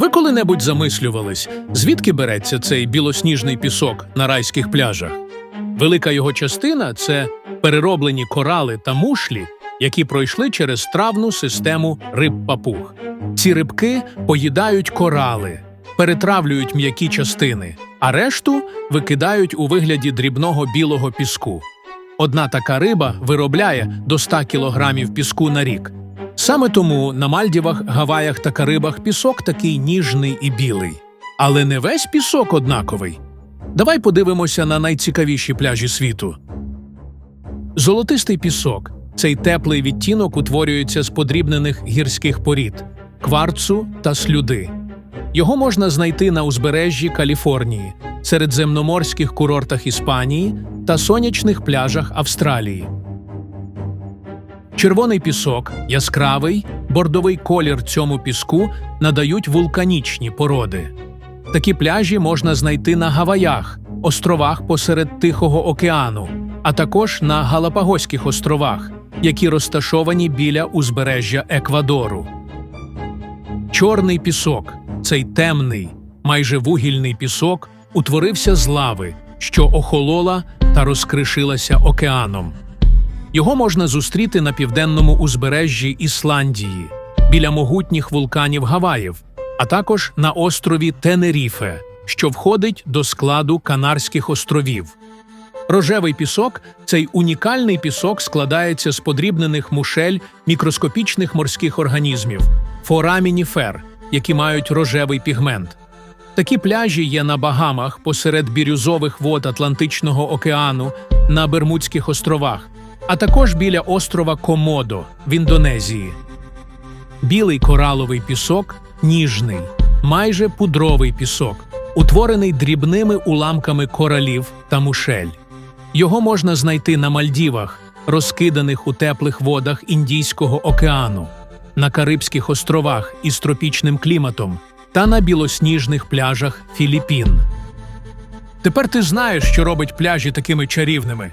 Ви коли-небудь замислювались, звідки береться цей білосніжний пісок на райських пляжах? Велика його частина це перероблені корали та мушлі, які пройшли через травну систему риб-папуг. Ці рибки поїдають корали, перетравлюють м'які частини, а решту викидають у вигляді дрібного білого піску. Одна така риба виробляє до 100 кілограмів піску на рік. Саме тому на Мальдівах, Гаваях та Карибах пісок такий ніжний і білий. Але не весь пісок однаковий. Давай подивимося на найцікавіші пляжі світу. Золотистий пісок. Цей теплий відтінок утворюється з подрібнених гірських порід, кварцу та слюди. Його можна знайти на узбережжі Каліфорнії, середземноморських курортах Іспанії та сонячних пляжах Австралії. Червоний пісок, яскравий, бордовий колір цьому піску надають вулканічні породи. Такі пляжі можна знайти на Гаваях, островах посеред Тихого океану, а також на Галапагоських островах, які розташовані біля узбережжя Еквадору. Чорний пісок цей темний, майже вугільний пісок утворився з лави, що охолола та розкришилася океаном. Його можна зустріти на південному узбережжі Ісландії, біля могутніх вулканів Гаваїв, а також на острові Тенеріфе, що входить до складу Канарських островів. Рожевий пісок цей унікальний пісок складається з подрібнених мушель мікроскопічних морських організмів форамініфер, які мають рожевий пігмент. Такі пляжі є на Багамах посеред бірюзових вод Атлантичного океану на Бермудських островах, а також біля острова Комодо в Індонезії. Білий кораловий пісок ніжний, майже пудровий пісок, утворений дрібними уламками коралів та мушель. Його можна знайти на Мальдівах, розкиданих у теплих водах Індійського океану, на Карибських островах із тропічним кліматом та на білосніжних пляжах Філіппін. Тепер ти знаєш, що робить пляжі такими чарівними.